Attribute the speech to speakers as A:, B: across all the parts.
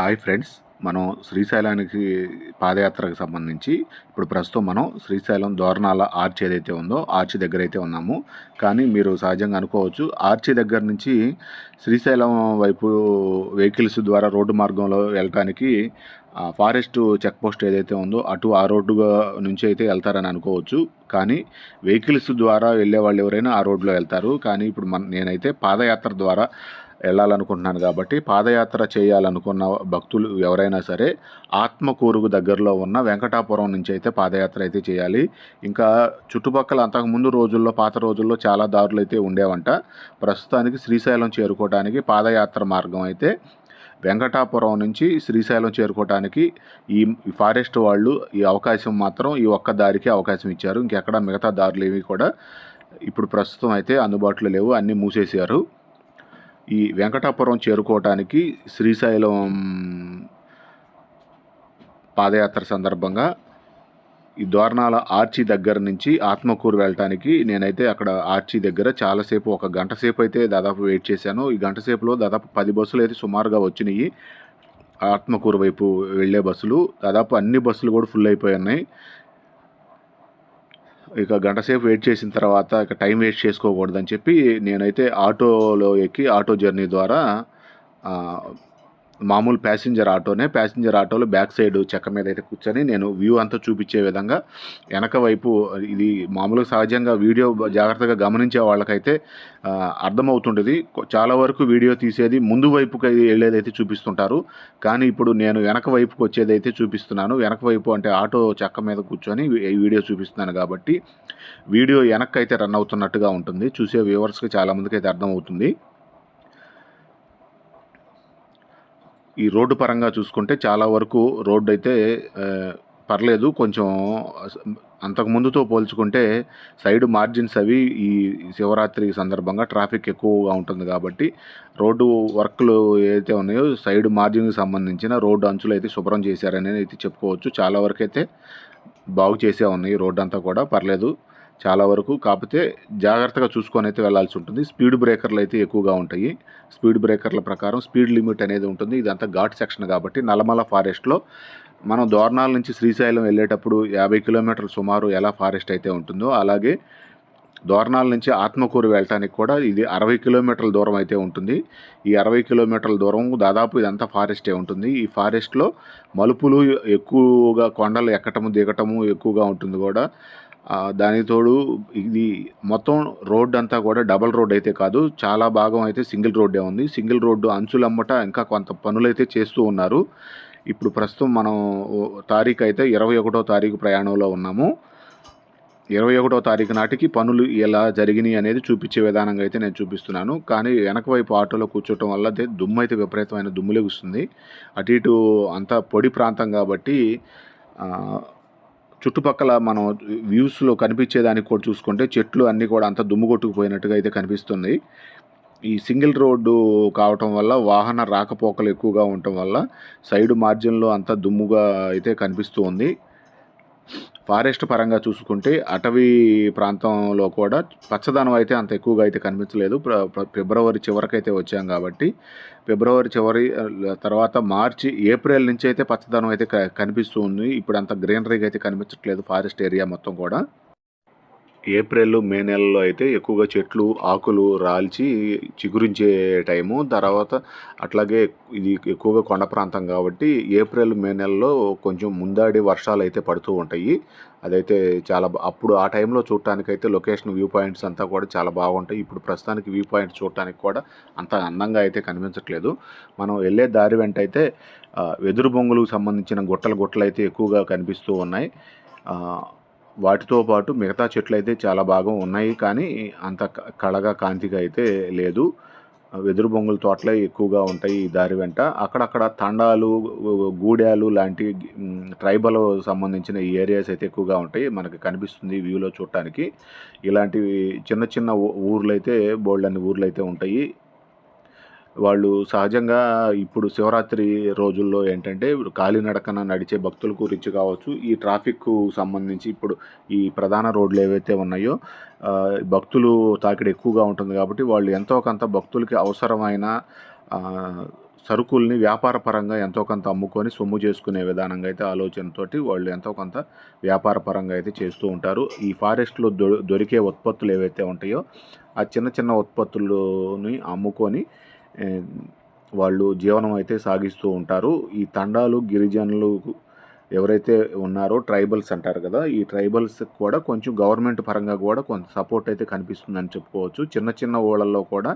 A: Hi friends మనం శ్రీశైలానికి పాదయాత్రకు సంబంధించి ఇప్పుడు ప్రస్తుతం మనం శ్రీశైలం దోరణాల ఆర్చ్ ఏదైతే ఉందో ఆర్చ్ దగ్గర అయితే ఉన్నాము. కానీ మీరు సహజంగా అనుకోవచ్చు ఆర్చి దగ్గర నుంచి శ్రీశైలం వైపు వెహికల్స్ ద్వారా రోడ్డు మార్గంలో వెళ్ళటానికి ఫారెస్ట్ చెక్ పోస్ట్ ఏదైతే ఉందో అటు ఆ రోడ్డుగా నుంచి అయితే వెళ్తారని అనుకోవచ్చు. కానీ వెహికల్స్ ద్వారా వెళ్ళే వాళ్ళు ఎవరైనా ఆ రోడ్లో వెళ్తారు. కానీ ఇప్పుడు మన నేనైతే పాదయాత్ర ద్వారా వెళ్ళాలనుకుంటున్నాను కాబట్టి పాదయాత్ర చేయాలనుకున్న భక్తులు ఎవరైనా సరే ఆత్మకూరుకు దగ్గరలో ఉన్న వెంకటాపురం నుంచి అయితే పాదయాత్ర అయితే చేయాలి. ఇంకా చుట్టుపక్కల అంతకుముందు రోజుల్లో పాత రోజుల్లో చాలా దారులు అయితే ఉండేవంట. ప్రస్తుతానికి శ్రీశైలం చేరుకోవడానికి పాదయాత్ర మార్గం అయితే వెంకటాపురం నుంచి శ్రీశైలం చేరుకోవడానికి ఈ ఈ ఫారెస్ట్ వాళ్ళు ఈ అవకాశం మాత్రం ఈ ఒక్క దారికి అవకాశం ఇచ్చారు. ఇంకెక్కడ మిగతా దారులు ఏవి కూడా ఇప్పుడు ప్రస్తుతం అయితే అందుబాటులో లేవు. అన్నీ మూసేశారు. ఈ వెంకటాపురం చేరుకోవటానికి శ్రీశైలం పాదయాత్ర సందర్భంగా ఈ దోర్నాల ఆర్చి దగ్గర నుంచి ఆత్మకూరు వెళ్ళటానికి నేనైతే అక్కడ ఆర్చి దగ్గర చాలాసేపు ఒక గంట సేపు అయితే దాదాపు వెయిట్ చేశాను. ఈ గంట సేపులో దాదాపు పది బస్సులు అయితే సుమారుగా వచ్చినాయి. ఆత్మకూరు వైపు వెళ్ళే బస్సులు దాదాపు అన్ని బస్సులు కూడా ఫుల్ అయిపోయి ఉన్నాయి. ఇక గంట సేపు వెయిట్ చేసిన తర్వాత ఇక టైం వేస్ట్ చేసుకోకూడదని చెప్పి నేనైతే ఆటోలో ఎక్కి ఆటో జర్నీ ద్వారా మామూలు ప్యాసింజర్ ఆటోనే ప్యాసింజర్ ఆటోలో బ్యాక్ సైడ్ చెక్క మీద అయితే కూర్చొని నేను వ్యూ అంతా చూపించే విధంగా వెనక వైపు ఇది మామూలుగా సహజంగా వీడియో జాగ్రత్తగా గమనించే వాళ్ళకైతే అర్థమవుతుంటుంది. చాలా వరకు వీడియో తీసేది ముందు వైపుకి వెళ్ళేదైతే చూపిస్తుంటారు. కానీ ఇప్పుడు నేను వెనక వైపుకి వచ్చేదైతే చూపిస్తున్నాను. వెనక వైపు అంటే ఆటో చెక్క మీద కూర్చొని ఈ వీడియో చూపిస్తున్నాను కాబట్టి వీడియో వెనక్కి అయితే రన్ అవుతున్నట్టుగా ఉంటుంది. చూసే వ్యూవర్స్కి చాలామందికి అయితే అర్థమవుతుంది. ఈ రోడ్డు పరంగా చూసుకుంటే చాలా వరకు రోడ్డు అయితే పర్లేదు. కొంచెం అంతకు ముందుతో పోల్చుకుంటే సైడ్ మార్జిన్స్ అవి ఈ శివరాత్రి సందర్భంగా ట్రాఫిక్ ఎక్కువగా ఉంటుంది కాబట్టి రోడ్డు వర్క్లు ఏదైతే ఉన్నాయో సైడ్ మార్జిన్కి సంబంధించిన రోడ్డు అంచులు అయితే శుభ్రం చేశారని అయితే చెప్పుకోవచ్చు. చాలా వరకు అయితే బాగు చేసే ఉన్నాయి రోడ్డు అంతా కూడా. పర్లేదు. చాలా వరకు. కాకపోతే జాగ్రత్తగా చూసుకొని అయితే వెళ్ళాల్సి ఉంటుంది. స్పీడ్ బ్రేకర్లు అయితే ఎక్కువగా ఉంటాయి. స్పీడ్ బ్రేకర్ల ప్రకారం స్పీడ్ లిమిట్ అనేది ఉంటుంది. ఇదంతా ఘాట్ సెక్షన్ కాబట్టి నల్లమల ఫారెస్ట్లో మనం దోర్నాల నుంచి శ్రీశైలం వెళ్ళేటప్పుడు యాభై కిలోమీటర్లు సుమారు ఎలా ఫారెస్ట్ అయితే ఉంటుందో అలాగే దోర్నాల నుంచి ఆత్మకూరు వెళ్ళటానికి కూడా ఇది అరవై కిలోమీటర్ల దూరం అయితే ఉంటుంది. ఈ అరవై కిలోమీటర్ల దూరం దాదాపు ఇదంతా ఫారెస్టే ఉంటుంది. ఈ ఫారెస్ట్లో మలుపులు ఎక్కువగా కొండలు ఎక్కటము దిగటము ఎక్కువగా ఉంటుంది కూడా. దానికి తోడు ఇది మొత్తం రోడ్ అంతా కూడా డబల్ రోడ్ అయితే కాదు చాలా భాగం అయితే సింగిల్ రోడ్డే ఉంది. సింగిల్ రోడ్డు అంచులమ్మట ఇంకా కొంత పనులైతే చేస్తూ ఉన్నారు. ఇప్పుడు ప్రస్తుతం మనం ఓ తారీఖు అయితే ఇరవై ఒకటో తారీఖు ప్రయాణంలో ఉన్నాము. ఇరవై ఒకటో తారీఖు నాటికి పనులు ఎలా జరిగినాయి అనేది చూపించే విధానంగా అయితే నేను చూపిస్తున్నాను. కానీ వెనక వైపు ఆటోలో కూర్చోవటం వల్ల అయితే దుమ్ము అయితే విపరీతమైన దుమ్ము లెగుస్తుంది అటు ఇటు అంతా పొడి ప్రాంతం కాబట్టి చుట్టుపక్కల మనం వ్యూస్లో కనిపించేదానికి కూడా చూసుకుంటే చెట్లు అన్నీ కూడా అంత దుమ్ము కొట్టుకుపోయినట్టుగా అయితే కనిపిస్తుంది. ఈ సింగిల్ రోడ్డు కావటం వల్ల వాహన రాకపోకలు ఎక్కువగా ఉండటం వల్ల సైడ్ మార్జిన్లో అంతా దుమ్ముగా అయితే కనిపిస్తూ ఉంది. ఫారెస్ట్ పరంగా చూసుకుంటే అటవీ ప్రాంతంలో కూడా పచ్చదనం అయితే అంత ఎక్కువగా అయితే కనిపించలేదు. ప్ర- ఫిబ్రవరి చివరికైతే వచ్చాం కాబట్టి ఫిబ్రవరి చివరి తర్వాత మార్చి ఏప్రిల్ నుంచి అయితే పచ్చదనం అయితే కనిపిస్తుంది కనిపిస్తూ ఉంది. ఇప్పుడు అంత గ్రీనరీగా అయితే కనిపించట్లేదు ఫారెస్ట్ ఏరియా మొత్తం కూడా. ఏప్రిల్ మే నెలలో అయితే ఎక్కువగా చెట్లు ఆకులు రాల్చి చిగురించే టైము. తర్వాత అట్లాగే ఇది ఎక్కువగా కొండ ప్రాంతం కాబట్టి ఏప్రిల్ మే నెలలో కొంచెం ముందాడి వర్షాలు అయితే పడుతూ ఉంటాయి. అదైతే చాలా అప్పుడు ఆ టైంలో చూడటానికైతే లొకేషన్ వ్యూ పాయింట్స్ అంతా కూడా చాలా బాగుంటాయి. ఇప్పుడు ప్రస్తుతానికి వ్యూ పాయింట్స్ చూడటానికి కూడా అంత అందంగా అయితే కనిపించట్లేదు. మనం వెళ్ళే దారి వెంట అయితే వెదురు బొంగులకు సంబంధించిన గుట్టలు గుట్టలు అయితే ఎక్కువగా కనిపిస్తూ ఉన్నాయి. వాటితో పాటు మిగతా చెట్లు అయితే చాలా బాగా ఉన్నాయి కానీ అంత క- కళగా కాంతిగా అయితే లేదు. వెదురు బొంగుల తోటలే ఎక్కువగా ఉంటాయి ఈ దారి వెంట. అక్కడక్కడ తండాలు గూడాలు లాంటి ట్రైబల్ సంబంధించిన ఈ ఏరియాస్ అయితే ఎక్కువగా ఉంటాయి. మనకి కనిపిస్తుంది వ్యూలో చూడటానికి. ఇలాంటివి చిన్న చిన్న ఊర్లు అయితే బోల్డ్ అన్ని ఊర్లు అయితే ఉంటాయి. వాళ్ళు సహజంగా ఇప్పుడు శివరాత్రి రోజుల్లో ఏంటంటే ఇప్పుడు కాలినడకన నడిచే భక్తుల గురించి కావచ్చు ఈ ట్రాఫిక్కు సంబంధించి ఇప్పుడు ఈ ప్రధాన రోడ్లు ఏవైతే ఉన్నాయో భక్తులు తాకిడి ఎక్కువగా ఉంటుంది కాబట్టి వాళ్ళు ఎంతో కొంత భక్తులకి అవసరమైన సరుకుల్ని వ్యాపార పరంగా ఎంతో కొంత అమ్ముకొని సొమ్ము చేసుకునే విధానంగా అయితే ఆలోచనతోటి వాళ్ళు ఎంతో కొంత వ్యాపార పరంగా అయితే చేస్తూ ఉంటారు. ఈ ఫారెస్ట్లో దొ దొరికే ఉత్పత్తులు ఏవైతే ఉంటాయో ఆ చిన్న చిన్న ఉత్పత్తులని అమ్ముకొని వాళ్ళు జీవనం అయితే సాగిస్తూ ఉంటారు. ఈ తండాలు గిరిజనులు ఎవరైతే ఉన్నారో ట్రైబల్స్ అంటారు కదా ఈ ట్రైబల్స్ కూడా కొంచెం గవర్నమెంట్ పరంగా కూడా కొంత సపోర్ట్ అయితే కనిపిస్తుందని చెప్పుకోవచ్చు. చిన్న చిన్న ఊళ్ళల్లో కూడా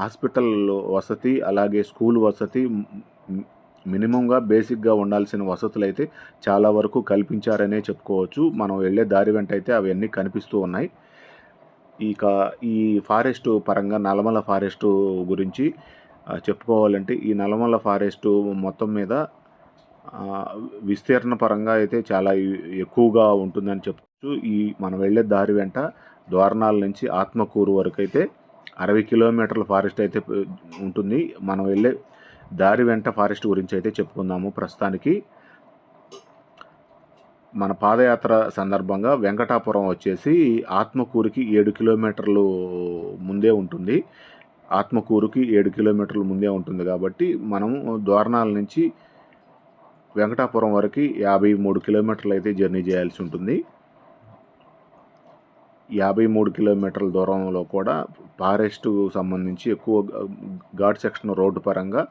A: హాస్పిటల్ వసతి అలాగే స్కూల్ వసతి మినిమంగా బేసిక్గా ఉండాల్సిన వసతులు అయితే చాలా వరకు కల్పించారనే చెప్పుకోవచ్చు. మనం వెళ్ళే దారి వెంట అయితే అవన్నీ కనిపిస్తూ ఉన్నాయి. ఇక ఈ ఫారెస్ట్ పరంగా నల్లమల ఫారెస్ట్ గురించి చెప్పుకోవాలంటే ఈ నల్లమల ఫారెస్ట్ మొత్తం మీద విస్తీర్ణ పరంగా అయితే చాలా ఎక్కువగా ఉంటుందని చెప్పచ్చు. ఈ మనం వెళ్ళే దారి వెంట ద్వారణాల నుంచి ఆత్మకూరు వరకు అయితే అరవై కిలోమీటర్ల ఫారెస్ట్ అయితే ఉంటుంది. మనం వెళ్ళే దారి వెంట ఫారెస్ట్ గురించి అయితే చెప్పుకుందాము ప్రస్తుతానికి. మన పాదయాత్ర సందర్భంగా వెంకటాపురం వచ్చేసి ఆత్మకూరుకి ఏడు కిలోమీటర్లు ముందే ఉంటుంది. ఆత్మకూరుకి ఏడు కిలోమీటర్లు ముందే ఉంటుంది కాబట్టి మనము ద్వారణాల నుంచి వెంకటాపురం వరకు యాభై మూడు కిలోమీటర్లు అయితే జర్నీ చేయాల్సి ఉంటుంది. యాభై మూడు కిలోమీటర్ల దూరంలో కూడా ఫారెస్ట్ సంబంధించి ఎక్కువ ఘాట్ సెక్షన్ రోడ్డు పరంగా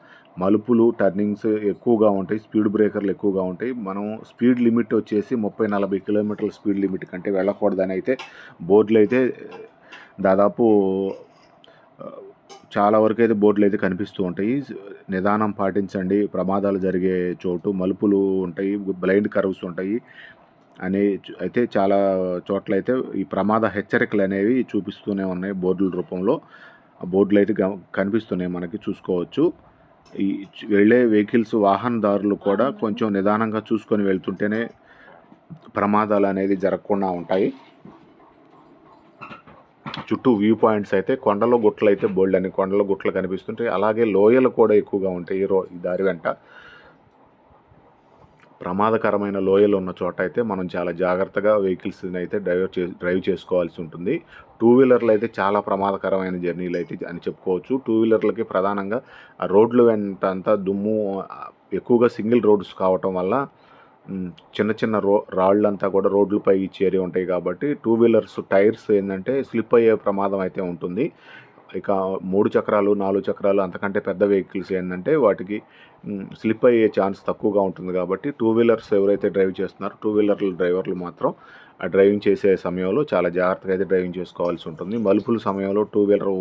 A: మలుపులు టర్నింగ్స్ ఎక్కువగా ఉంటాయి స్పీడ్ బ్రేకర్లు ఎక్కువగా ఉంటాయి. మనం స్పీడ్ లిమిట్ వచ్చేసి ముప్పై నలభై కిలోమీటర్ల స్పీడ్ లిమిట్ కంటే వెళ్ళకూడదని అయితే బోర్డులు అయితే దాదాపు చాలా వరకు అయితే బోర్డులు అయితే కనిపిస్తూ ఉంటాయి. నిదానం పాటించండి ప్రమాదాలు జరిగే చోటు మలుపులు ఉంటాయి బ్లైండ్ కర్వ్స్ ఉంటాయి. అనే అయితే చాలా చోట్ల అయితే ఈ ప్రమాద హెచ్చరికలు అనేవి చూపిస్తూనే ఉన్నాయి బోర్డుల రూపంలో. ఆ బోర్డులు అయితే కనిపిస్తున్నాయి మనకి చూసుకోవచ్చు. ఈ వెళ్ళే వెహికల్స్ వాహనదారులు కూడా కొంచెం నిదానంగా చూసుకొని వెళ్తుంటేనే ప్రమాదాలు అనేది జరగకుండా ఉంటాయి. చుట్టూ వ్యూ పాయింట్స్ అయితే కొండల గుట్టలు అయితే బోల్డ్ అని కొండల గుట్టలు కనిపిస్తుంటాయి. అలాగే లోయలు కూడా ఎక్కువగా ఉంటాయి ఈ రో ఈ దారి వెంట. ప్రమాదకరమైన లోయలు ఉన్న చోట అయితే మనం చాలా జాగ్రత్తగా వెహికల్స్ని అయితే డ్రైవ్ చే డ్రైవ్ చేసుకోవాల్సి ఉంటుంది. టూ వీలర్లు అయితే చాలా ప్రమాదకరమైన జర్నీలు అయితే అని చెప్పుకోవచ్చు. టూ వీలర్లకి ప్రధానంగా రోడ్లు వెంట అంతా దుమ్ము ఎక్కువగా సింగిల్ రోడ్స్ కావటం వల్ల చిన్న చిన్న రో రాళ్ళంతా కూడా రోడ్లపై చేరి ఉంటాయి కాబట్టి టూ వీలర్స్ టైర్స్ ఏంటంటే స్లిప్ అయ్యే ప్రమాదం అయితే ఉంటుంది. ఇక మూడు చక్రాలు నాలుగు చక్రాలు అంతకంటే పెద్ద వెహికల్స్ ఏంటంటే వాటికి స్లిప్ అయ్యే ఛాన్స్ తక్కువగా ఉంటుంది కాబట్టి టూ వీలర్స్ ఎవరైతే డ్రైవ్ చేస్తున్నారో టూ వీలర్ల డ్రైవర్లు మాత్రం ఆ డ్రైవింగ్ చేసే సమయంలో చాలా జాగ్రత్తగా అయితే డ్రైవింగ్ చేసుకోవాల్సి ఉంటుంది. మలుపుల సమయంలో టూ వీలర్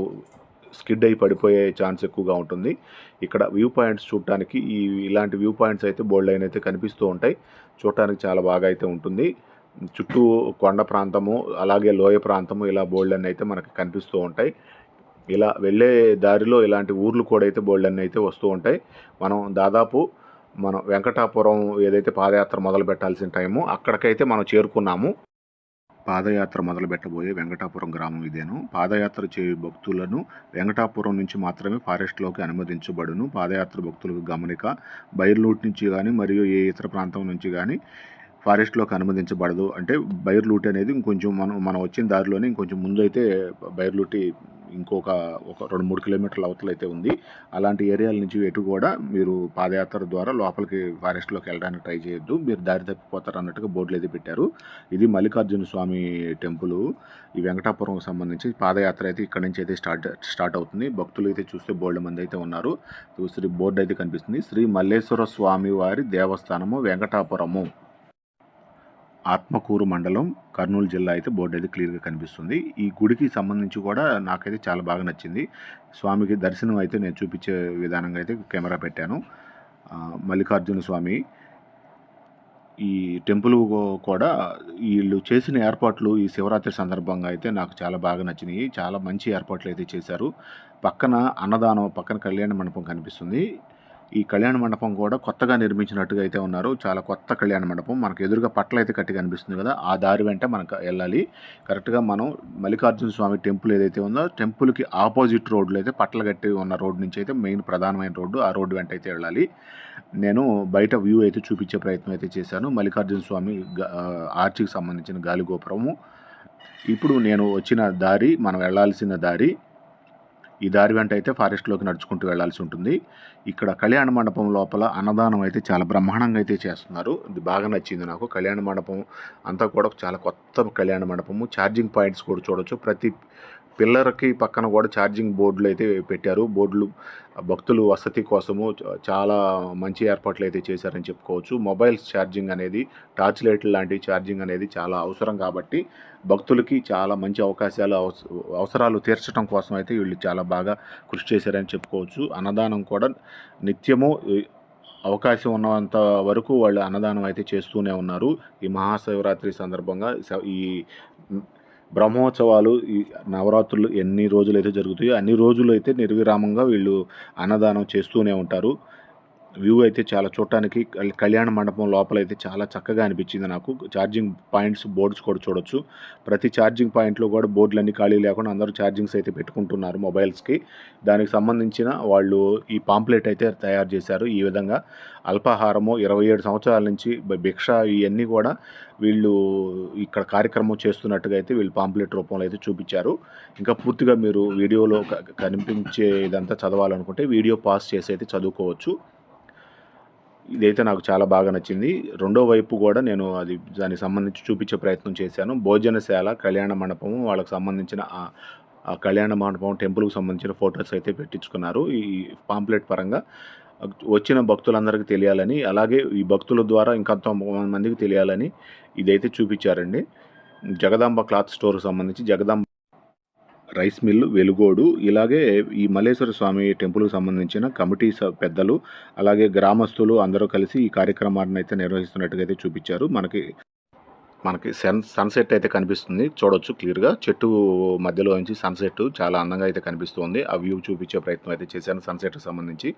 A: స్కిడ్ అయి పడిపోయే ఛాన్స్ ఎక్కువగా ఉంటుంది. ఇక్కడ వ్యూ పాయింట్స్ చూడటానికి ఈ ఇలాంటి వ్యూ పాయింట్స్ అయితే బోల్డ్ లైన్ అయితే కనిపిస్తూ ఉంటాయి. చూడటానికి చాలా బాగా అయితే ఉంటుంది. చుట్టూ కొండ ప్రాంతము అలాగే లోయ ప్రాంతము ఇలా బోల్డ్ అయితే మనకి కనిపిస్తూ ఉంటాయి. ఇలా వెళ్ళే దారిలో ఇలాంటి ఊర్లు కూడా అయితే బోల్డ్ అన్ని అయితే వస్తూ ఉంటాయి. మనం దాదాపు మనం వెంకటాపురం ఏదైతే పాదయాత్ర మొదలు పెట్టాల్సిన టైము అక్కడికైతే మనం చేరుకున్నాము. పాదయాత్ర మొదలు పెట్టబోయే వెంకటాపురం గ్రామం ఇదేను. పాదయాత్ర చేయు భక్తులను వెంకటాపురం నుంచి మాత్రమే ఫారెస్ట్లోకి అనుమతించబడును. పాదయాత్ర భక్తులకు గమనిక బైర్లూట్ నుంచి కానీ మరియు ఏ ఇతర ప్రాంతం నుంచి కానీ ఫారెస్ట్లోకి అనుమతించబడదు. అంటే బైర్లూట్ అనేది ఇంకొంచెం మనం మనం వచ్చిన దారిలోనే ఇంకొంచెం ముందు అయితే బైర్లూటి ఇంకొక ఒక రెండు మూడు కిలోమీటర్ల అవతలైతే ఉంది. అలాంటి ఏరియాల నుంచి ఎటు కూడా మీరు పాదయాత్ర ద్వారా లోపలికి ఫారెస్ట్లోకి వెళ్ళడానికి ట్రై చేయొద్దు. మీరు దారి తప్పిపోతారు అన్నట్టుగా బోర్డులు అయితే పెట్టారు. ఇది మల్లికార్జున స్వామి టెంపుల్. ఈ వెంకటాపురంకి సంబంధించి పాదయాత్ర అయితే ఇక్కడ నుంచి అయితే స్టార్ట్ స్టార్ట్ అవుతుంది. భక్తులు అయితే చూస్తే బోర్డు మంది అయితే ఉన్నారు. శ్రీ బోర్డు అయితే కనిపిస్తుంది. శ్రీ మల్లేశ్వర స్వామి వారి దేవస్థానము వెంకటాపురము. ఆత్మకూరు మండలం కర్నూలు జిల్లా అయితే బోర్డు అయితే క్లియర్గా కనిపిస్తుంది. ఈ గుడికి సంబంధించి కూడా నాకైతే చాలా బాగా నచ్చింది. స్వామికి దర్శనం అయితే నేను చూపించే విధానంగా అయితే కెమెరా పెట్టాను. మల్లికార్జున స్వామి ఈ టెంపుల్ కూడా వీళ్ళు చేసిన ఏర్పాట్లు ఈ శివరాత్రి సందర్భంగా అయితే నాకు చాలా బాగా నచ్చినాయి. చాలా మంచి ఏర్పాట్లు అయితే చేశారు. పక్కన అన్నదానం పక్కన కళ్యాణ మండపం కనిపిస్తుంది. ఈ కళ్యాణ మండపం కూడా కొత్తగా నిర్మించినట్టుగా అయితే ఉన్నారు. చాలా కొత్త కళ్యాణ మండపం. మనకు ఎదురుగా పట్ల అయితే కట్టి కనిపిస్తుంది కదా ఆ దారి వెంట మనకు వెళ్ళాలి. కరెక్ట్గా మనం మల్లికార్జున స్వామి టెంపుల్ ఏదైతే ఉందో టెంపుల్కి ఆపోజిట్ రోడ్లు అయితే పట్ల కట్టి ఉన్న రోడ్ నుంచి అయితే మెయిన్ ప్రధానమైన రోడ్డు ఆ రోడ్డు వెంట అయితే వెళ్ళాలి. నేను బయట వ్యూ అయితే చూపించే ప్రయత్నం అయితే చేశాను. మల్లికార్జున స్వామి ఆర్చికి సంబంధించిన గాలిగోపురము ఇప్పుడు నేను వచ్చిన దారి మనం వెళ్ళాల్సిన దారి ఈ దారి వెంట అయితే ఫారెస్ట్లోకి నడుచుకుంటూ వెళ్ళాల్సి ఉంటుంది. ఇక్కడ కళ్యాణ మండపం లోపల అన్నదానం అయితే చాలా బ్రహ్మాండంగా అయితే చేస్తున్నారు. ఇది బాగా నచ్చింది నాకు. కళ్యాణ మండపం అంతా కూడా చాలా కొత్త కళ్యాణ మండపము. ఛార్జింగ్ పాయింట్స్ కూడా చూడొచ్చు. ప్రతి పిల్లర్కి పక్కన కూడా ఛార్జింగ్ బోర్డులు అయితే పెట్టారు. బోర్డులు భక్తులు వసతి కోసము చాలా మంచి ఏర్పాట్లు అయితే చేశారని చెప్పుకోవచ్చు. మొబైల్స్ ఛార్జింగ్ అనేది టార్చ్ లైట్ లాంటి ఛార్జింగ్ అనేది చాలా అవసరం కాబట్టి భక్తులకి చాలా మంచి అవకాశాలు అవస- అవసరాలు తీర్చడం కోసం అయితే వీళ్ళు చాలా బాగా కృషి చేశారని చెప్పుకోవచ్చు. అన్నదానం కూడా నిత్యము అవకాశం ఉన్నంత వరకు వాళ్ళు అన్నదానం అయితే చేస్తూనే ఉన్నారు. ఈ మహాశివరాత్రి సందర్భంగా స- ఈ బ్రహ్మోత్సవాలు ఈ నవరాత్రులు ఎన్ని రోజులు అయితే జరుగుతాయో అన్ని రోజులు అయితే నిర్విరామంగా వీళ్ళు అన్నదానం చేస్తూనే ఉంటారు. వ్యూ అయితే చాలా చూడటానికి కళ్యాణ మండపం లోపల అయితే చాలా చక్కగా అనిపించింది నాకు. ఛార్జింగ్ పాయింట్స్ బోర్డ్స్ కూడా చూడొచ్చు. ప్రతి ఛార్జింగ్ పాయింట్లో కూడా బోర్డులన్నీ ఖాళీ లేకుండా అందరూ ఛార్జింగ్స్ అయితే పెట్టుకుంటున్నారు మొబైల్స్కి. దానికి సంబంధించిన వాళ్ళు ఈ పాంప్లెట్ అయితే తయారు చేశారు. ఈ విధంగా అల్పాహారము ఇరవై ఏడు సంవత్సరాల నుంచి భిక్ష ఇవన్నీ కూడా వీళ్ళు ఇక్కడ కార్యక్రమం చేస్తున్నట్టుగా అయితే వీళ్ళు పాంప్లెట్ రూపంలో అయితే చూపించారు. ఇంకా పూర్తిగా మీరు వీడియోలో కనిపించే ఇదంతా చదవాలనుకుంటే వీడియో పాస్ చేసి అయితే చదువుకోవచ్చు. ఇదైతే నాకు చాలా బాగా నచ్చింది. రెండో వైపు కూడా నేను అది దానికి సంబంధించి చూపించే ప్రయత్నం చేశాను. భోజనశాల కళ్యాణ మండపం వాళ్ళకి సంబంధించిన కళ్యాణ మండపం టెంపుల్కి సంబంధించిన ఫొటోస్ అయితే పెట్టించుకున్నారు. ఈ పాంప్లెట్ పరంగా వచ్చిన భక్తులందరికీ తెలియాలని అలాగే ఈ భక్తుల ద్వారా ఇంకొంత మందికి తెలియాలని ఇదైతే చూపించారండి. జగదాంబ క్లాత్ స్టోర్కి సంబంధించి జగదాంబ రైస్ మిల్లు వెలుగోడు ఇలాగే ఈ మల్లేశ్వర స్వామి టెంపుల్కి సంబంధించిన కమిటీ స- పెద్దలు అలాగే గ్రామస్తులు అందరూ కలిసి ఈ కార్యక్రమాన్ని అయితే నిర్వహిస్తున్నట్టుగా అయితే చూపించారు. మనకి మనకి సన్ సన్సెట్ అయితే కనిపిస్తుంది. చూడొచ్చు క్లియర్గా. చెట్టు మధ్యలో నుంచి సన్సెట్ చాలా అందంగా అయితే కనిపిస్తుంది. ఆ వ్యూ చూపించే ప్రయత్నం అయితే చేశాను సన్సెట్కి సంబంధించి.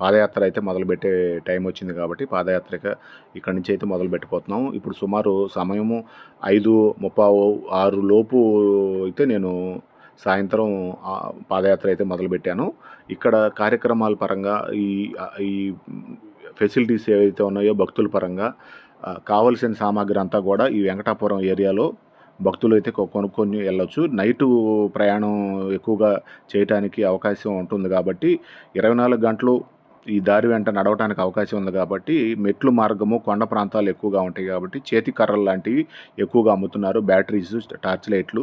A: పాదయాత్ర అయితే మొదలుపెట్టే టైం వచ్చింది కాబట్టి పాదయాత్రక ఇక్కడి నుంచి అయితే మొదలు పెట్టిపోతున్నాం ఇప్పుడు సుమారు సమయము ఐదు ముప్పావు ఆరు లోపు అయితే నేను సాయంత్రం పాదయాత్ర అయితే మొదలుపెట్టాను. ఇక్కడ కార్యక్రమాల పరంగా ఈ ఈ ఫెసిలిటీస్ ఏవైతే ఉన్నాయో భక్తుల పరంగా కావలసిన సామాగ్రి అంతా కూడా ఈ వెంకటాపురం ఏరియాలో భక్తులు అయితే కొ- కొనుక్కొని వెళ్ళొచ్చు. నైటు ప్రయాణం ఎక్కువగా చేయటానికి అవకాశం ఉంటుంది కాబట్టి ఇరవై నాలుగు గంటలు ఈ దారి వెంట నడవటానికి అవకాశం ఉంది కాబట్టి మెట్లు మార్గము కొండ ప్రాంతాలు ఎక్కువగా ఉంటాయి కాబట్టి చేతి కర్రలు లాంటివి ఎక్కువగా అమ్ముతున్నారు. బ్యాటరీస్ టార్చ్ లైట్లు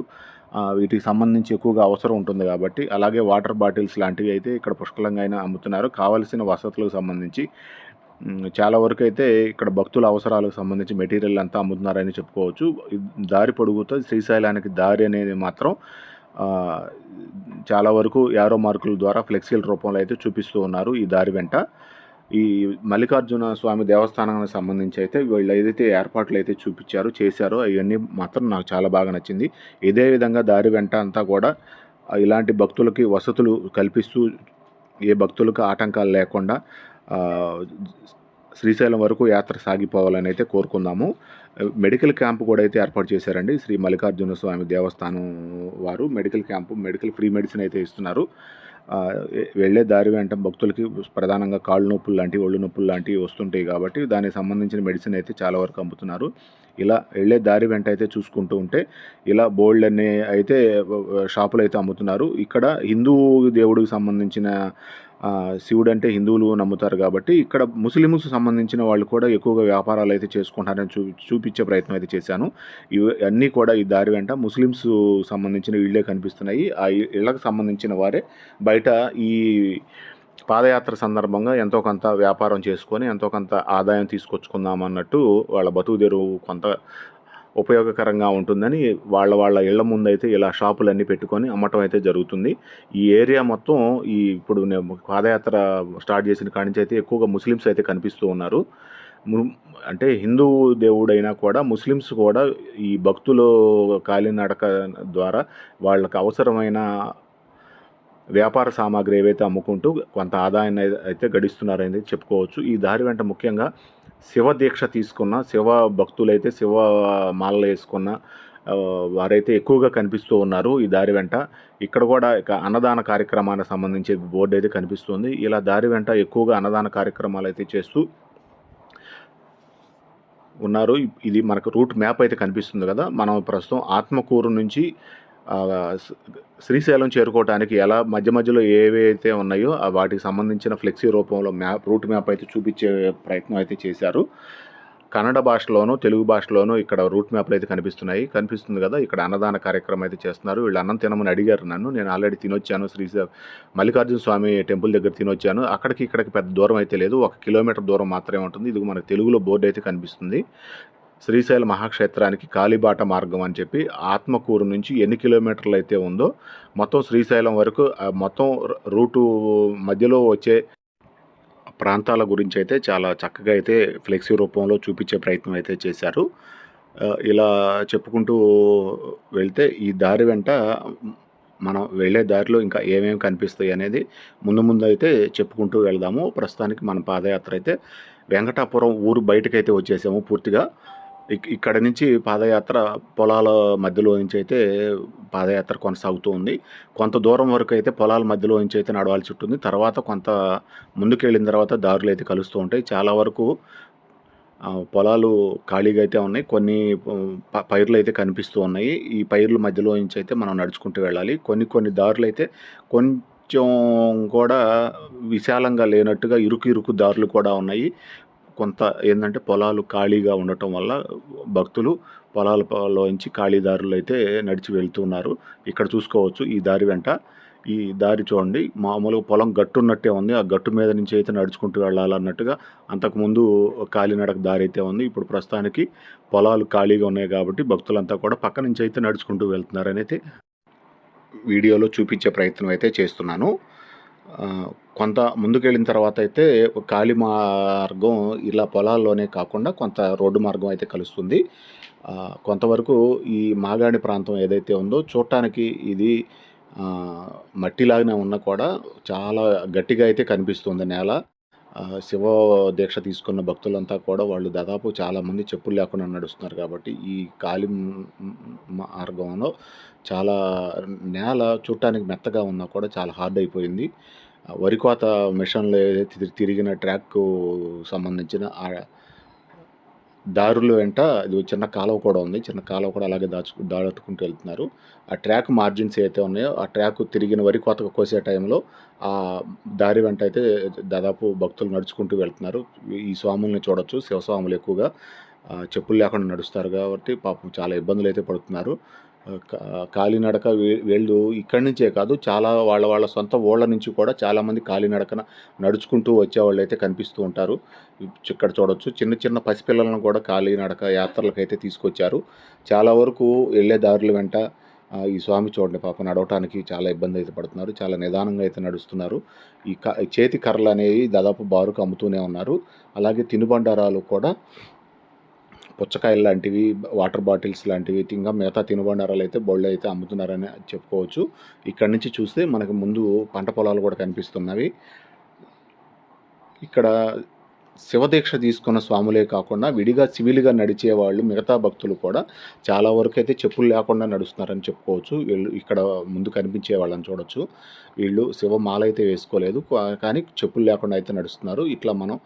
A: వీటికి సంబంధించి ఎక్కువగా అవసరం ఉంటుంది కాబట్టి అలాగే వాటర్ బాటిల్స్ లాంటివి అయితే ఇక్కడ పుష్కలంగా అయినా అమ్ముతున్నారు. కావలసిన వసతులకు సంబంధించి చాలా వరకు అయితే ఇక్కడ భక్తుల అవసరాలకు సంబంధించి మెటీరియల్ అంతా అమ్ముతున్నారని చెప్పుకోవచ్చు. దారి పొడుగుతో శ్రీశైలానికి దారి అనేది మాత్రం చాలా వరకు యారో మార్కుల ద్వారా ఫ్లెక్సీల రూపంలో అయితే చూపిస్తూ ఉన్నారు ఈ దారి వెంట. ఈ మల్లికార్జున స్వామి దేవస్థానానికి సంబంధించి అయితే వీళ్ళు ఏదైతే ఏర్పాట్లు అయితే చూపించారో చేశారో అవన్నీ మాత్రం నాకు చాలా బాగా నచ్చింది. ఇదే విధంగా దారి వెంట అంతా కూడా ఇలాంటి భక్తులకి వసతులు కల్పిస్తూ ఏ భక్తులకు ఆటంకాలు లేకుండా శ్రీశైలం వరకు యాత్ర సాగిపోవాలని అయితే కోరుకుందాము. మెడికల్ క్యాంప్ కూడా అయితే ఏర్పాటు చేశారండి. శ్రీ మల్లికార్జున స్వామి దేవస్థానం వారు medical camp medical free medicine అయితే ఇస్తున్నారు. వెళ్ళే దారి వెంట భక్తులకి ప్రధానంగా కాళ్ళు నొప్పులు లాంటివి ఒళ్ళు నొప్పులు లాంటివి వస్తుంటాయి కాబట్టి దానికి సంబంధించిన మెడిసిన్ అయితే చాలా వరకు అమ్ముతున్నారు. ఇలా వెళ్ళే దారి వెంట అయితే చూసుకుంటూ ఉంటే ఇలా బోల్డ్ అనే అయితే షాపులు అయితే అమ్ముతున్నారు. ఇక్కడ హిందూ దేవుడికి సంబంధించిన శివుడు అంటే హిందువులు నమ్ముతారు కాబట్టి ఇక్కడ ముస్లిమ్స్ సంబంధించిన వాళ్ళు కూడా ఎక్కువగా వ్యాపారాలు అయితే చేసుకుంటారని చూ చూపించే ప్రయత్నం అయితే చేశాను. ఇవి అన్నీ కూడా ఈ దారి వెంట ముస్లిమ్స్ సంబంధించిన ఇళ్ళే కనిపిస్తున్నాయి. ఆ ఇళ్ళకు సంబంధించిన వారే బయట ఈ పాదయాత్ర సందర్భంగా ఎంతో కొంత వ్యాపారం చేసుకొని ఎంతో కొంత ఆదాయం తీసుకొచ్చుకుందాం అన్నట్టు వాళ్ళ బతుకు తెరువు కొంత ఉపయోగకరంగా ఉంటుందని వాళ్ళ వాళ్ళ ఇళ్ళ ముందైతే ఇలా షాపులన్నీ పెట్టుకొని అమ్మటం అయితే జరుగుతుంది. ఈ ఏరియా మొత్తం ఈ ఇప్పుడు నేను పాదయాత్ర స్టార్ట్ చేసిన కాడి నుంచి అయితే ఎక్కువగా ముస్లిమ్స్ అయితే కనిపిస్తూ ఉన్నారు. అంటే హిందూ దేవుడైనా కూడా ముస్లిమ్స్ కూడా ఈ భక్తులు కాలినడక ద్వారా వాళ్ళకు అవసరమైన వ్యాపార సామాగ్రి ఏవైతే అమ్ముకుంటూ కొంత ఆదాయాన్ని అయితే గడిస్తున్నారని చెప్పుకోవచ్చు. ఈ దారి వెంట ముఖ్యంగా శివ దీక్ష తీసుకున్న శివ భక్తులైతే శివ మాలలు వేసుకున్న వారైతే ఎక్కువగా కనిపిస్తూ ఉన్నారు ఈ దారి వెంట. ఇక్కడ కూడా ఇక అన్నదాన కార్యక్రమానికి సంబంధించి బోర్డు అయితే కనిపిస్తుంది. ఇలా దారి వెంట ఎక్కువగా అన్నదాన కార్యక్రమాలు అయితే చేస్తూ ఉన్నారు. ఇది మనకు రూట్ మ్యాప్ అయితే కనిపిస్తుంది కదా. మనం ప్రస్తుతం ఆత్మకూరు నుంచి శ్రీశైలం చేరుకోవడానికి ఎలా మధ్య మధ్యలో ఏవైతే ఉన్నాయో వాటికి సంబంధించిన ఫ్లెక్సీ రూపంలో మ్యాప్ రూట్ మ్యాప్ అయితే చూపించే ప్రయత్నం అయితే చేశారు. కన్నడ భాషలోను తెలుగు భాషలోను ఇక్కడ రూట్ మ్యాప్లు అయితే కనిపిస్తున్నాయి. కనిపిస్తుంది కదా ఇక్కడ అన్నదాన కార్యక్రమం అయితే చేస్తున్నారు. వీళ్ళు అన్నం తినమని అడిగారు నన్ను. నేను ఆల్రెడీ తినొచ్చాను శ్రీ మల్లికార్జున స్వామి టెంపుల్ దగ్గర తినొచ్చాను. అక్కడికి ఇక్కడికి పెద్ద దూరం అయితే లేదు. ఒక కిలోమీటర్ దూరం మాత్రమే ఉంటుంది. ఇది మనకు తెలుగులో బోర్డు అయితే కనిపిస్తుంది. శ్రీశైల మహాక్షేత్రానికి కాలిబాట మార్గం అని చెప్పి ఆత్మకూరు నుంచి ఎన్ని కిలోమీటర్లు అయితే ఉందో మొత్తం శ్రీశైలం వరకు మొత్తం రూటు మధ్యలో వచ్చే ప్రాంతాల గురించి అయితే చాలా చక్కగా అయితే ఫ్లెక్సీ రూపంలో చూపించే ప్రయత్నం అయితే చేశారు. ఇలా చెప్పుకుంటూ వెళ్తే ఈ దారి వెంట మనం వెళ్ళే దారిలో ఇంకా ఏమేమి కనిపిస్తాయి అనేది ముందు ముందు అయితే చెప్పుకుంటూ వెళ్దాము. ప్రస్తుతానికి మన పాదయాత్ర అయితే వెంకటాపురం ఊరు బయటకైతే వచ్చేసాము పూర్తిగా. ఇక్కడ నుంచి పాదయాత్ర పొలాల మధ్యలో నుంచి అయితే పాదయాత్ర కొనసాగుతూ ఉంది. కొంత దూరం వరకు అయితే పొలాల మధ్యలో నుంచి అయితే నడవాల్సి ఉంటుంది. తర్వాత కొంత ముందుకు వెళ్ళిన తర్వాత దారులు అయితే కలుస్తూ ఉంటాయి. చాలా వరకు పొలాలు ఖాళీగా అయితే ఉన్నాయి. కొన్ని పైర్లు అయితే కనిపిస్తూ ఉన్నాయి. ఈ పైర్ల మధ్యలో నుంచి అయితే మనం నడుచుకుంటూ వెళ్ళాలి. కొన్ని కొన్ని దారులు అయితే కొంచెం కూడా విశాలంగా లేనట్టుగా ఇరుకు ఇరుకు దారులు కూడా ఉన్నాయి. కొంత ఏంటంటే పొలాలు ఖాళీగా ఉండటం వల్ల భక్తులు పొలాలలోంచి ఖాళీ దారులు అయితే నడిచి వెళ్తున్నారు. ఇక్కడ చూసుకోవచ్చు ఈ దారి వెంట. ఈ దారి చూడండి. మామూలుగా పొలం గట్టు ఉన్నట్టే ఉంది. ఆ గట్టు మీద నుంచి అయితే నడుచుకుంటూ వెళ్ళాలన్నట్టుగా అంతకుముందు కాలినడక దారి అయితే ఉంది. ఇప్పుడు ప్రస్తుతానికి పొలాలు ఖాళీగా ఉన్నాయి కాబట్టి భక్తులంతా కూడా పక్క నుంచి అయితే నడుచుకుంటూ వెళ్తున్నారని అయితే వీడియోలో చూపించే ప్రయత్నం అయితే చేస్తున్నాను. కొంత ముందుకెళ్ళిన తర్వాత అయితే కాలి మార్గం ఇలా పొలాల్లోనే కాకుండా కొంత రోడ్డు మార్గం అయితే కలుస్తుంది. కొంతవరకు ఈ మాగాణి ప్రాంతం ఏదైతే ఉందో చూడటానికి ఇది మట్టిలాగానే ఉన్నా కూడా చాలా గట్టిగా అయితే కనిపిస్తుంది నేల. శివ దీక్ష తీసుకున్న భక్తులంతా కూడా వాళ్ళు దాదాపు చాలామంది చెప్పులు లేకుండా నడుస్తున్నారు కాబట్టి ఈ కాలి మార్గంలో చాలా నేల చూడటానికి మెత్తగా ఉన్నా కూడా చాలా హార్డ్ అయిపోయింది. వరికోత మిషన్లో తిరిగిన ట్రాక్కు సంబంధించిన ఆ దారులు వెంట ఇది చిన్న కాలువ కూడా ఉంది. చిన్న కాలువ కూడా అలాగే దాచు దాడుకుంటూ వెళ్తున్నారు. ఆ ట్రాక్ మార్జిన్స్ అయితే ఉన్నాయో ఆ ట్రాక్ తిరిగిన వరి కోత కోసే టైంలో ఆ దారి వెంట అయితే దాదాపు భక్తులు నడుచుకుంటూ వెళ్తున్నారు. ఈ స్వాముల్ని చూడొచ్చు. శివస్వాములు ఎక్కువగా చెప్పులు లేకుండా నడుస్తారు కాబట్టి పాపం చాలా ఇబ్బందులు అయితే పడుతున్నారు. కాలినడక వే- వీళ్ళు ఇక్కడి నుంచే కాదు చాలా వాళ్ళ వాళ్ళ సొంత ఊళ్ళ నుంచి కూడా చాలామంది కాలినడకన నడుచుకుంటూ వచ్చేవాళ్ళు అయితే కనిపిస్తూ ఉంటారు. ఇక్కడ చూడొచ్చు చిన్న చిన్న పసిపిల్లలను కూడా కాలినడక యాత్రలకు అయితే తీసుకొచ్చారు. చాలా వరకు వెళ్ళే దారుల వెంట ఈ స్వామి చూడండి పాప నడవటానికి చాలా ఇబ్బంది అయితే పడుతున్నారు చాలా నిదానంగా అయితే నడుస్తున్నారు. ఈ క చేతి కర్రలు అనేవి దాదాపు బారుకు అమ్ముతూనే ఉన్నారు. అలాగే తినుబండారాలు కూడా పుచ్చకాయలు లాంటివి వాటర్ బాటిల్స్ లాంటివి ఇంకా మిగతా తినుబండారాలు అయితే బొళ్ళు అయితే అమ్ముతున్నారని చెప్పుకోవచ్చు. ఇక్కడ నుంచి చూస్తే మనకు ముందు పంట పొలాలు కూడా కనిపిస్తున్నవి. ఇక్కడ శివదీక్ష తీసుకున్న స్వాములే కాకుండా విడిగా సివిల్గా నడిచే వాళ్ళు మిగతా భక్తులు కూడా చాలా వరకు అయితే చెప్పులు లేకుండా నడుస్తున్నారని చెప్పుకోవచ్చు. వీళ్ళు ఇక్కడ ముందు కనిపించే వాళ్ళని చూడొచ్చు. వీళ్ళు శివ మాల అయితే వేసుకోలేదు. కానీ చెప్పులు లేకుండా అయితే నడుస్తున్నారు. ఇట్లా మనం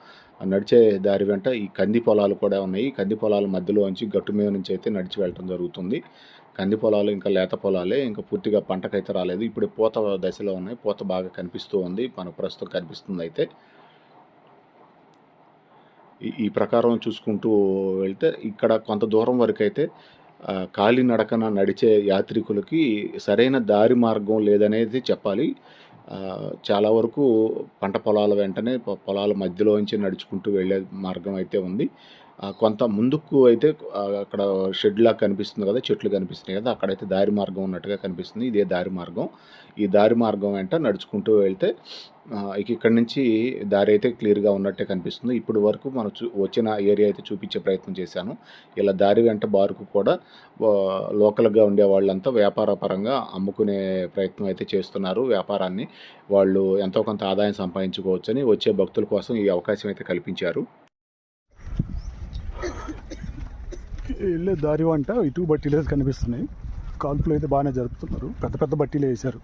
A: నడిచే దారి వెంట ఈ కంది పొలాలు కూడా ఉన్నాయి. కంది పొలాల మధ్యలో నుంచి గట్టు మీద నుంచి అయితే నడిచి వెళ్ళటం జరుగుతుంది. కంది పొలాలు ఇంకా లేత పొలాలే ఇంకా పూర్తిగా పంటకైతే రాలేదు. ఇప్పుడు పూత దశలో ఉన్నాయి. పూత బాగా కనిపిస్తూ ఉంది. మనకు ప్రస్తుతం కనిపిస్తుంది అయితే. ఈ- ప్రకారం చూసుకుంటూ వెళ్తే ఇక్కడ కొంత దూరం వరకు అయితే కాలినడకన నడిచే యాత్రికులకి సరైన దారి మార్గం లేదనేది చెప్పాలి. చాలా వరకు పంట పొలాల వెంటనే పొ- పొలాల మధ్యలోంచి నడుచుకుంటూ వెళ్ళే మార్గం అయితే ఉంది. కొంత ముందుకు అయితే అక్కడ షెడ్లా కనిపిస్తుంది కదా చెట్లు కనిపిస్తున్నాయి కదా అక్కడైతే దారి మార్గం ఉన్నట్టుగా కనిపిస్తుంది. ఇదే దారి మార్గం. ఈ దారి మార్గం వెంట నడుచుకుంటూ వెళ్తే ఇక్కడి నుంచి దారి అయితే క్లియర్గా ఉన్నట్టే కనిపిస్తుంది. ఇప్పుడు వరకు మనం చూ వచ్చిన ఏరియా అయితే చూపించే ప్రయత్నం చేశాను. ఇలా దారి వెంట బారుకు కూడా లోకల్గా ఉండే వాళ్ళంతా వ్యాపార పరంగా అమ్ముకునే ప్రయత్నం అయితే చేస్తున్నారు. వ్యాపారాన్ని వాళ్ళు ఎంతో కొంత ఆదాయం సంపాదించుకోవచ్చని వచ్చే భక్తుల కోసం ఈ అవకాశం అయితే కల్పించారు.
B: వెళ్ళే దారి వంట ఇటు బట్టీలు అయితే కనిపిస్తున్నాయి. కాల్పులు అయితే బాగానే జరుపుతున్నారు. పెద్ద పెద్ద బట్టీలు వేశారు.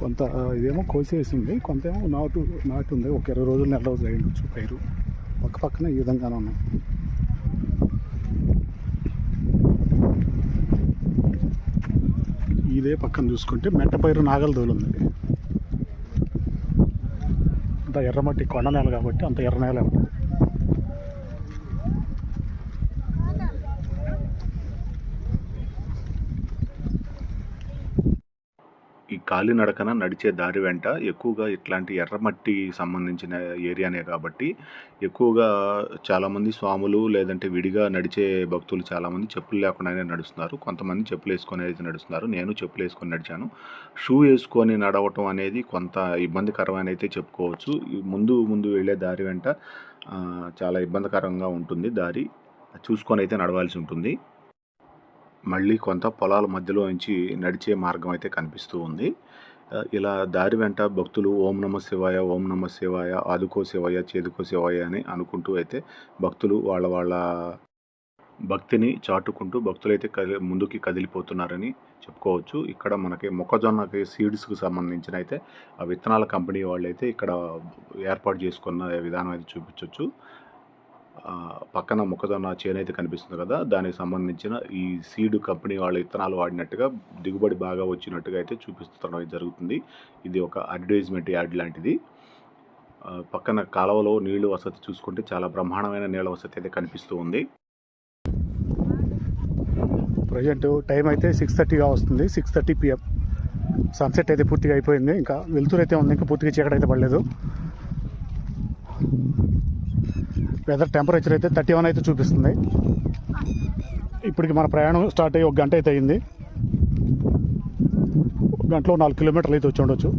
B: కొంత ఇదేమో కోసేసింది. కొంత ఏమో నాటు నాటు ఉంది. ఒక ఇరవై రోజులు నెల రోజులు అయ్యిండొచ్చు పైరు. పక్క పక్కన ఈ విధంగానే ఉన్నాయి. ఇదే పక్కన చూసుకుంటే మెట్టపైరు నాగల దోలు ఉంది అంత ఎర్రమట్టి కొండ నేల కాబట్టి అంత ఎర్ర నేల ఉంటుంది.
A: కాలినడకన నడిచే దారి వెంట ఎక్కువగా ఇట్లాంటి ఎర్రమట్టి సంబంధించిన ఏరియానే కాబట్టి ఎక్కువగా చాలామంది స్వాములు లేదంటే విడిగా నడిచే భక్తులు చాలామంది చెప్పులు లేకుండానే నడుస్తున్నారు. కొంతమంది చెప్పులు వేసుకొని అయితే నడుస్తున్నారు. నేను చెప్పులు వేసుకొని నడిచాను. షూ వేసుకొని నడవటం అనేది కొంత ఇబ్బందికరమని అయితే చెప్పుకోవచ్చు. ముందు ముందు వెళ్ళే దారి వెంట చాలా ఇబ్బందికరంగా ఉంటుంది. దారి చూసుకొని అయితే నడవాల్సి ఉంటుంది. మళ్ళీ కొంత పొలాల మధ్యలో నుంచి నడిచే మార్గం అయితే కనిపిస్తూ ఉంది. ఇలా దారి వెంట భక్తులు ఓం నమ శివాయ ఓం నమ శివాయ ఆదుకో శివాయ చేదుకో శివాయ అని అనుకుంటూ అయితే భక్తులు వాళ్ళ వాళ్ళ భక్తిని చాటుకుంటూ భక్తులైతే కది ముందుకి కదిలిపోతున్నారని చెప్పుకోవచ్చు. ఇక్కడ మనకి మొక్కజొన్నకి సీడ్స్కి సంబంధించిన అయితే ఆ విత్తనాల కంపెనీ వాళ్ళు అయితే ఇక్కడ ఏర్పాటు చేసుకున్న విధానం అయితే చూపించవచ్చు పక్కన మొక్కజొన్న చేను అయితే కనిపిస్తుంది కదా దానికి సంబంధించిన ఈ సీడ్ కంపెనీ వాళ్ళ విత్తనాలు వాడినట్టుగా దిగుబడి బాగా వచ్చినట్టుగా అయితే చూపిస్తుండడం జరుగుతుంది. ఇది ఒక అడ్వర్టైజ్మెంట్ యాడ్ లాంటిది. పక్కన కాలువలో నీళ్ళు వసతి చూసుకుంటే చాలా బ్రహ్మాండమైన నీళ్ళ వసతి అయితే కనిపిస్తూ ఉంది.
B: ప్రజెంట్ టైం అయితే సిక్స్ థర్టీగా వస్తుంది. Six thirty PM. సన్సెట్ అయితే పూర్తిగా అయిపోయింది. ఇంకా వెలుతురు అయితే ఉంది. ఇంకా పూర్తిగా చీకటి అయితే పడలేదు. వెదర్ టెంపరేచర్ అయితే థర్టీ వన్ అయితే చూపిస్తుంది. ఇప్పటికి మన ప్రయాణం స్టార్ట్ అయ్యి ఒక గంట అయితే అయింది. ఒక గంటలో నాలుగు కిలోమీటర్లు అయితే వచ్చి ఉండొచ్చు.